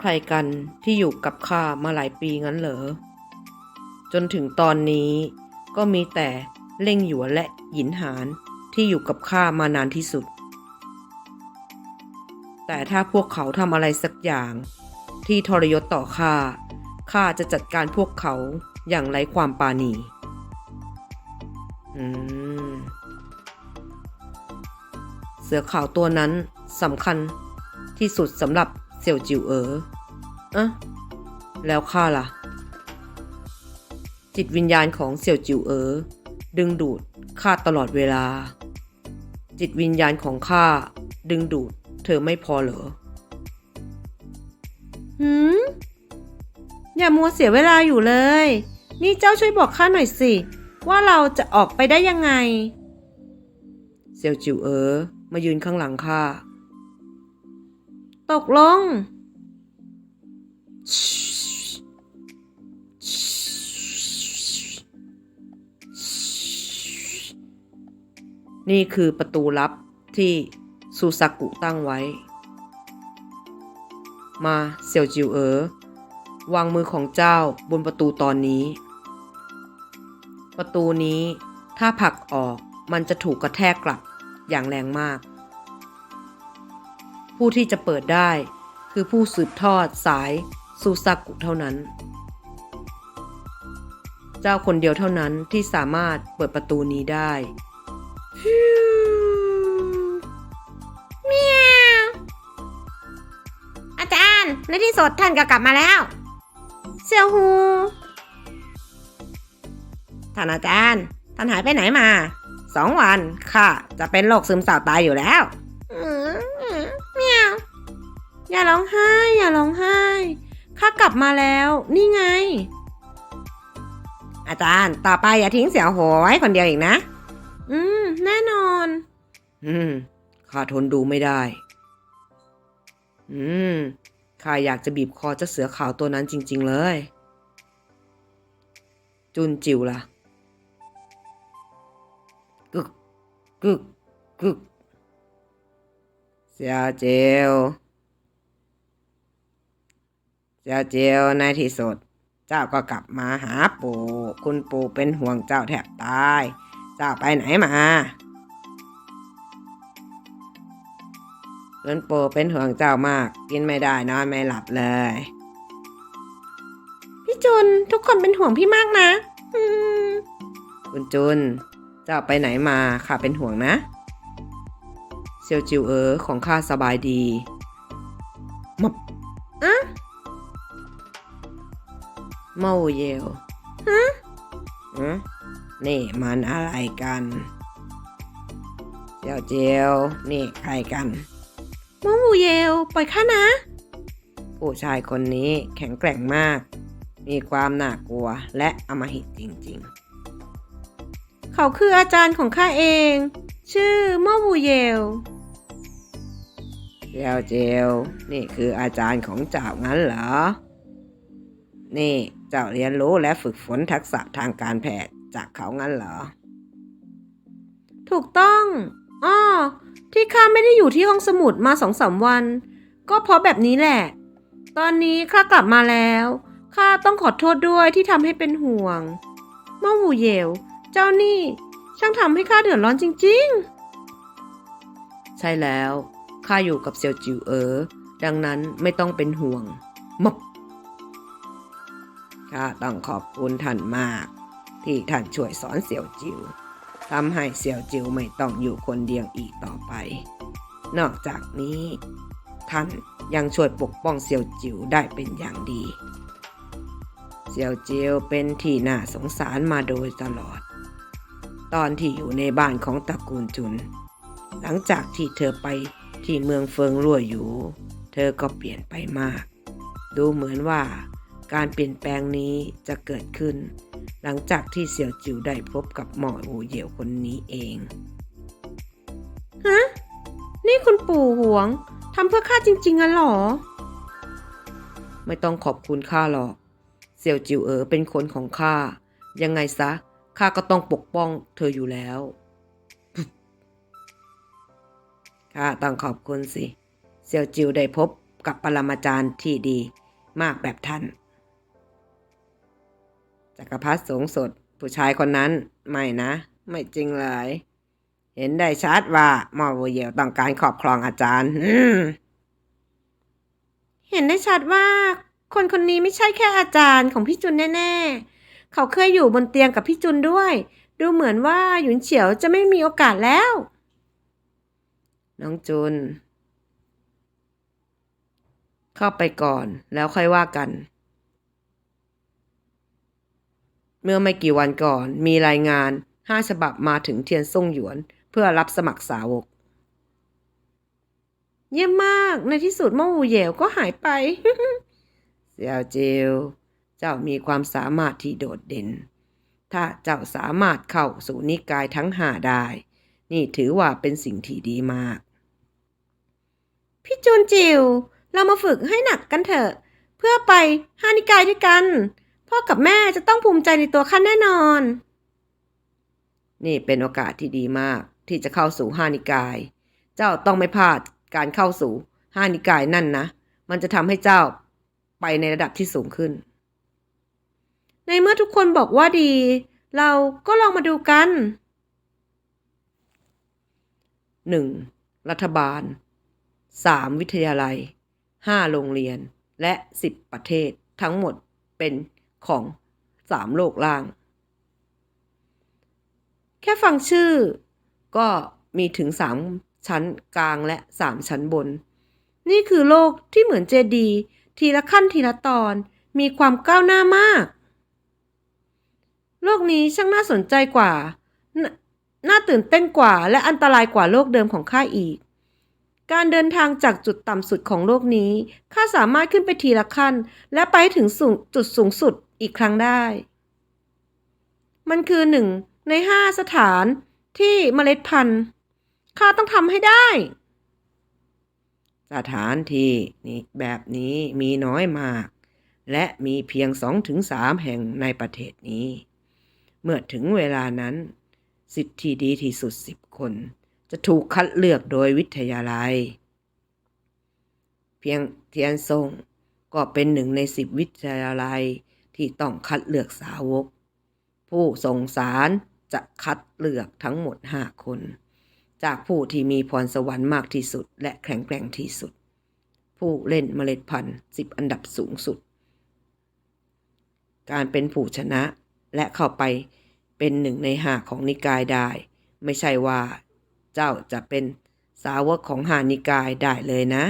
ใครกันที่อยู่กับข้ามาหลายปีงั้นเหรอ จนถึงตอนนี้ก็มีแต่เล่งหยวนและหยินหานที่อยู่กับข้ามานานที่สุด แต่ถ้าพวกเขาทำอะไรสักอย่างที่ทรยศต่อข้า ข้าจะจัดการพวกเขาอย่างไรความปาณี อืม เสือขาวตัวนั้นสำคัญที่สุดสำหรับ เสี่ยวจิวเอ๋ออะแล้วข้าล่ะ จิตวิญญาณของเสี่ยวจิวเอ๋อดึงดูดข้าตลอดเวลา จิตวิญญาณของข้าดึงดูด เธอไม่พอเหรอหืมอย่ามัวเสียเวลาอยู่เลย นี่เจ้าช่วยบอกข้าหน่อยสิ ว่าเราจะออกไปได้ยังไง เซียวจิวเอ๋อมายืนข้างหลังข้า ตกลง นี่คือประตูลับที่ซูซากุตั้งไว้ มาเสี่ยวจิวเอ๋อวางมือของเจ้าบนประตูตอนนี้ ประตูนี้ถ้าผลักออกมันจะถูกกระแทกกลับอย่างแรงมาก ผู้ที่จะเปิดได้ คือผู้สืบทอดสายซูซากุเท่านั้น เจ้าคนเดียวเท่านั้นที่สามารถเปิดประตูนี้ได้เมียวอาจารย์ในที่สุดท่านก็กลับมาแล้ว เซียวฮูท่านอาจารย์ ท่านหายไปไหนมาสองวันค่ะ จะเป็นโรคซึมเศร้าตายอยู่แล้วเมียว อย่าร้องไห้ อย่าร้องไห้ ข้ากลับมาแล้ว นี่ไง อาจารย์ ต่อไปอย่าทิ้งเสี่ยวโหไว้คนเดียวอีกนะ อืม แน่นอน อืม ข้าทนดูไม่ได้ อืม ข้าอยากจะบีบคอเจ้าเสือขาวตัวนั้นจริง ๆ เลย จุนจิวล่ะ กึก กึก กึก เสียเจว เสียเจวในที่สุด เจ้าก็กลับมาหาปู่ คุณปู่เป็นห่วงเจ้าแทบตาย เจ้าไปไหนมาจนปู่เป็นห่วงเจ้ามาก กินไม่ได้นอนไม่หลับเลย พี่จุนทุกคนเป็นห่วงพี่มากนะอืมคุณจุน เจ้าไปไหนมาข้าเป็นห่วงนะ เซียวจิวเอ๋อของข้าสบายดี เมาเยวฮะฮะนี่มันอะไรกันเจียวเจียวนี่ใครกันมองหูเยลปล่อยข้านะ ผู้ชายคนนี้แข็งแกร่งมาก มีความน่ากลัวและอำมหิตจริงเขาคืออาจารย์ของข้าเอง ชื่อมอวูเยลๆเจียวเจียวนี่คืออาจารย์ของเจ้างั้นเหรอ นี่ เจ้าเรียนรู้และฝึกฝนทักษะทางการแพทย์จากเขางั้นเหรอ ถูกต้องอ้อที่ข้าไม่ได้อยู่ที่ห้องสมุดมาสองสามวัน ก็เพราะแบบนี้แหละ ตอนนี้ข้ากลับมาแล้วข้าต้องขอโทษด้วยที่ทำให้เป็นห่วงมอวูเยลเจ้านี่ ช่างทำให้ข้าเดือดร้อนจริงใช่แล้วข้าอยู่กับเซียวจิวเอ๋อดังนั้นไม่ต้องเป็นห่วงมับ ข้าต้องขอบคุณท่านมาก ที่ท่านช่วยสอนเสี่ยวจิวทำให้เสี่ยวจิวไม่ต้องอยู่คนเดียวอีกต่อไป นอกจากนี้ ท่านยังช่วยปกป้องเสี่ยวจิวได้เป็นอย่างดี เสี่ยวจิวเป็นที่น่าสงสารมาโดยตลอด ตอนที่อยู่ในบ้านของตระกูลจุน หลังจากที่เธอไปที่เมืองเฟิงรั่วอยู่ เธอก็เปลี่ยนไปมาก ดูเหมือนว่า การเปลี่ยนแปลงนี้จะเกิดขึ้น หลังจากที่เสี่ยวจิวได้พบกับหมออูเหยี่ยวคนนี้เอง ฮะ นี่คุณปู่หวงทำเพื่อข้าจริงๆอะหรอ ไม่ต้องขอบคุณข้าหรอก เสี่ยวจิวเอ๋อเป็นคนของข้า ยังไงซะข้าก็ต้องปกป้องเธออยู่แล้วข้าต้องขอบคุณสิ เสี่ยวจิวได้พบกับปรมาจารย์ที่ดีมากแบบท่าน จักรพรรดิสูงสุดผู้ชายคนนั้นไม่นะ ไม่จริงเลย เห็นได้ชัดว่ามอร์โวเยลต้องการครอบครองอาจารย์เห็นได้ชัดว่า คนคนนี้ไม่ใช่แค่อาจารย์ของพี่จุนแน่ ๆ เขาเคยอยู่บนเตียงกับพี่จุนด้วย ดูเหมือนว่าหยุนเฉียวจะไม่มีโอกาสแล้ว น้องจุน เข้าไปก่อนแล้วค่อยว่ากัน เมื่อไม่กี่วันก่อนมีรายงานห้าฉบับมาถึงเทียนซ่งหยวน เพื่อรับสมัครสาวก เยี่ยมมากในที่สุดม่อวูเหยวก็หายไปเสี่ยวเจิวเจ้ามีความสามารถที่โดดเด่น ถ้าเจ้าสามารถเข้าสู่นิกายทั้งห้าได้ นี่ถือว่าเป็นสิ่งที่ดีมาก พี่จูนจิว เรามาฝึกให้หนักกันเถอะ เพื่อไปฮานิกายด้วยกัน พ่อกับแม่จะต้องภูมิใจในตัวข้าแน่นอน นี่เป็นโอกาสที่ดีมากที่จะเข้าสู่ห้านิกาย เจ้าต้องไม่พลาดการเข้าสู่ห้านิกายนั่นนะ มันจะทำให้เจ้าไปในระดับที่สูงขึ้น ในเมื่อทุกคนบอกว่าดี เราก็ลองมาดูกัน 1. รัฐบาล 3. วิทยาลัย 5. โรงเรียนและ 10 ประเทศทั้งหมดเป็น ของ3โลกล่าง แค่ฟังชื่อก็มีถึง3ชั้นกลางและ3ชั้นบน นี่คือโลกที่เหมือนเจดี ทีละขั้นทีละตอนมีความก้าวหน้ามาก โลกนี้ช่างน่าสนใจกว่านาน่าตื่นเต้นกว่าและอันตรายกว่าโลกเดิมของข้าอีก การเดินทางจากจุดต่ำสุดของโลกนี้ข้าสามารถขึ้นไปทีละขั้น และไปถึงสูงจุดสูงสุด อีกครั้งได้ มันคือหนึ่งในห้าสถานที่เมล็ดพันธุ์ข้าต้องทำให้ได้ สถานที่นี้แบบนี้มีน้อยมาก และมีเพียง2-3แห่งในประเทศนี้ เมื่อถึงเวลานั้น สิทธิ์ที่ดีที่สุด10คน จะถูกคัดเลือกโดยวิทยาลัย เพียงเทียนซงก็เป็นหนึ่งในสิบวิทยาลัย ที่ต้องคัดเลือกสาวก ผู้ส่งสารจะคัดเลือกทั้งหมด5คน จากผู้ที่มีพรสวรรค์มากที่สุด และแข็งแกร่งที่สุด ผู้เล่นเมล็ดพันธุ์สิบอันดับสูงสุด การเป็นผู้ชนะและเข้าไปเป็นหนึ่งในห้าของนิกายได้ ไม่ใช่ว่าเจ้าจะเป็นสาวกของหานิกายได้เลยนะ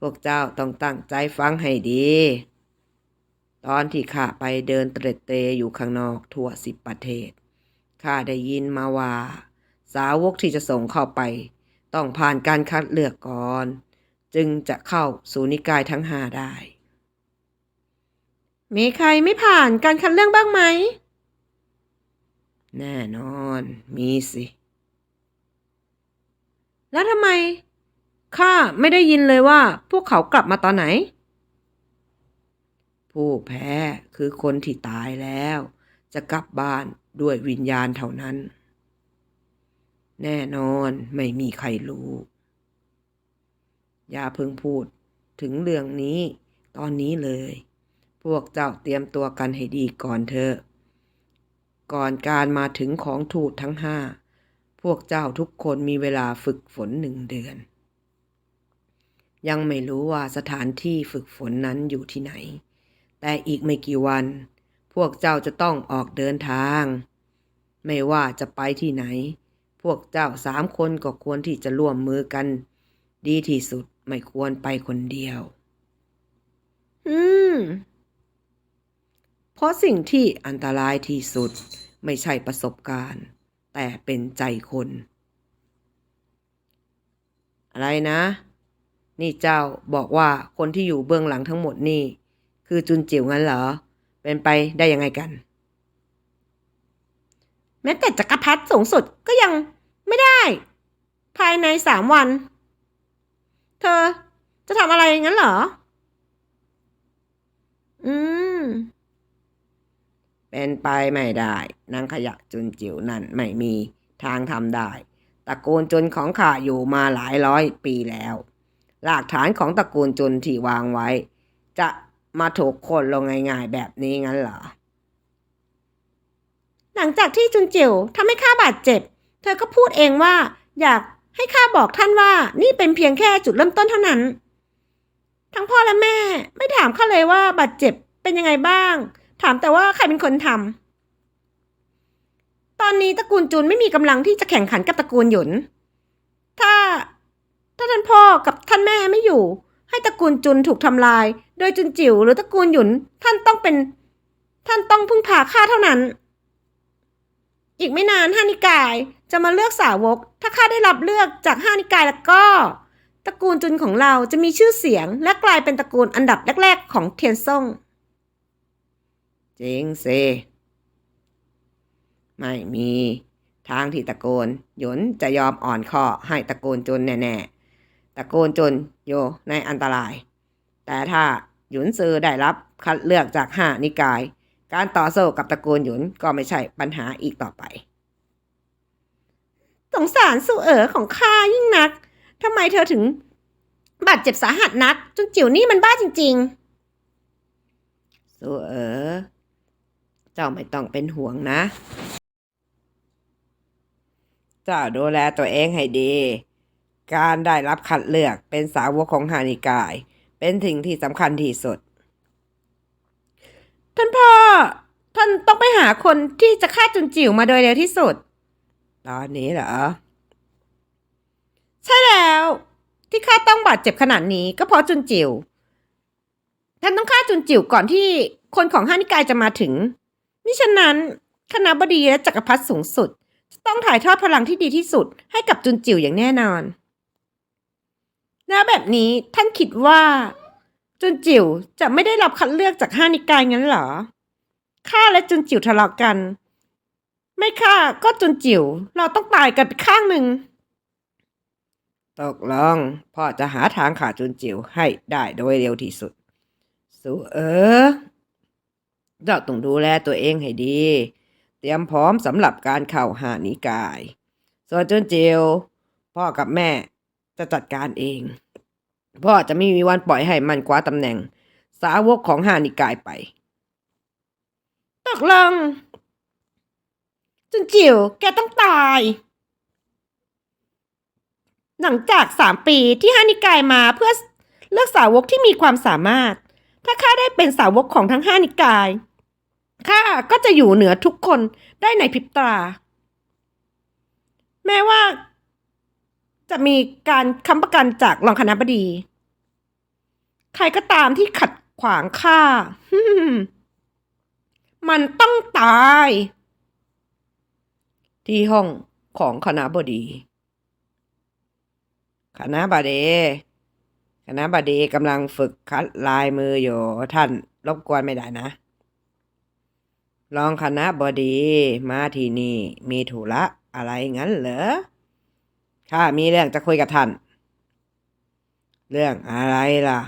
พวกเจ้าต้องตั้งใจฟังให้ดี ตอนที่ข้าไปเดินเตร็ดเตรอยู่ข้างนอกทั่วสิบประเทศ ข้าได้ยินมาว่า สาวกที่จะส่งเข้าไป ต้องผ่านการคัดเลือกก่อน จึงจะเข้าสู่นิกายทั้งห้าได้ มีใครไม่ผ่านการคัดเลือกบ้างไหม แน่นอน มีสิ แล้วทำไมข้าไม่ได้ยินเลยว่าพวกเขากลับมาตอนไหน ผู้แพ้คือคนที่ตายแล้ว จะกลับบ้านด้วยวิญญาณเท่านั้น แน่นอนไม่มีใครรู้ อย่าเพิ่งพูดถึงเรื่องนี้ตอนนี้เลย พวกเจ้าเตรียมตัวกันให้ดีก่อนเถอะ ก่อนการมาถึงของทูตทั้งห้า พวกเจ้าทุกคนมีเวลาฝึกฝนหนึ่งเดือน ยังไม่รู้ว่าสถานที่ฝึกฝนนั้นอยู่ที่ไหน แต่อีกไม่กี่วัน พวกเจ้าจะต้องออกเดินทาง ไม่ว่าจะไปที่ไหน พวกเจ้าสามคนก็ควรที่จะร่วมมือกัน ดีที่สุดไม่ควรไปคนเดียว อืม เพราะสิ่งที่อันตรายที่สุดไม่ใช่ประสบการณ์ แต่เป็นใจคน อะไรนะ นี่เจ้าบอกว่าคนที่อยู่เบื้องหลังทั้งหมดนี่ คือจุนจิ๋วงั้นเหรอ เป็นไปได้ยังไงกัน แม้แต่จักรพรรดิสูงสุดก็ยังไม่ได้ ภายในสามวัน เธอจะทำอะไรงั้นเหรอ อืม เป็นไปไม่ได้นางขยะจุนจิ๋วนั่นไม่มีทางทำได้ตระกูลจนของข้าอยู่มาหลายร้อยปีแล้วหลักฐานของตระกูลจุนที่วางไว้ จะ มาถูกคนลงง่ายๆแบบนี้งั้นเหรอ หลังจากที่จุนจิ๋วทำให้ข้าบาดเจ็บ เธอก็พูดเองว่า อยากให้ข้าบอกท่านว่านี่เป็นเพียงแค่จุดเริ่มต้นเท่านั้น ทั้งพ่อและแม่ ไม่ถามข้าเลยว่าบาดเจ็บเป็นยังไงบ้าง ถามแต่ว่าใครเป็นคนทำตอนนี้ตระกูลจุนไม่มีกำลังที่จะแข่งขันกับตระกูลหยุน ถ้าถ้าท่านพ่อกับท่านแม่ไม่อยู่ ให้ตระกูลจุนถูกทำลาย โดยจุนจิ๋วหรือตระกูลหยุนท่านต้องเป็น ท่านต้องพึ่งพาข้าเท่านั้น อีกไม่นานห้านิกายจะมาเลือกสาวก ถ้าข้าได้รับเลือกจากห้านิกายแล้วก็ตระกูลจุนของเราจะมีชื่อเสียง และกลายเป็นตระกูลอันดับแรกๆของเทียนซ่งจริงสิไม่มี ทางที่ตระกูลหยุนจะยอมอ่อนข้อให้ตระกูลจุนแน่ๆ ตระกูลจุนอยู่ในอันตราย แต่ถ้าหยุนซือได้รับคัดเลือกจากห้านิกาย การต่อสู้กับตระกูลหยุนก็ไม่ใช่ปัญหาอีกต่อไป สงสารสู่เอ๋อของข้ายิ่งนักทำไมเธอถึงบาดเจ็บสาหัสนักจนจิ๋วนี่มันบ้าจริง ๆ สู้เอ๋อเจ้าไม่ต้องเป็นห่วงนะ เจ้าดูแลตัวเองให้ดี การได้รับคัดเลือกเป็นสาวกของฮานิกาย เป็นสิ่งที่สำคัญที่สุด ท่านพ่อ ท่านต้องไปหาคนที่จะฆ่าจุนจิ๋วมาโดยเร็วที่สุด ตอนนี้เหรอ ใช่แล้ว ที่ข้าต้องบาดเจ็บขนาดนี้ก็เพราะจุนจิ๋วท่านต้องฆ่าจุนจิ๋วก่อนที่คนของห้านิกายจะมาถึงมิฉะนั้นคณะบดีและจักรพรรดิสูงสุด จะต้องถ่ายทอดพลังที่ดีที่สุดให้กับจุนจิ๋วอย่างแน่นอน แล้วแบบนี้ท่านคิดว่า จุนจิ๋วจะไม่ได้รับคัดเลือกจากห้านิกายงั้นเหรอข้าและจุนจิ๋วทะเลาะกัน ไม่ฆ่าก็จุนจิ๋วเราต้องตายกันไปข้างหนึ่งตกลงพ่อจะหาทางขาจุนจิ๋วให้ได้โดยเร็วที่สุด สู้เออเจ้าต้องดูแลตัวเองให้ดี เตรียมพร้อมสำหรับการเข้าหานิกาย ส่วนจุนจิ๋วพ่อกับแม่ จะจัดการเองพ่อจะไม่มีวันปล่อยให้มันคว้าตำแหน่ง สาวกของหานิกายไปตกลงจุนจิ๋วแกต้องตาย หลังจากสามปีที่ฮานิกายมาเพื่อเลือกสาวกที่มีความสามารถ ถ้าข้าได้เป็นสาวกของทั้งห้านิกายข้าก็จะอยู่เหนือทุกคนได้ในพริบตา แม้ว่า จะมีการค้ำประกันจากรองคณะบดี ใครก็ตามที่ขัดขวางข้ามันต้องตาย ที่ห้องของคณะบดี คณะบดีคณะบดีกำลังฝึกคัดลายมืออยู่ท่านรบกวนไม่ได้นะรองคณะบดีมาที่นี่มีธุระอะไรงั้นเหรอ ข้ามีเรื่องจะคุยกับท่าน เรื่องอะไรล่ะ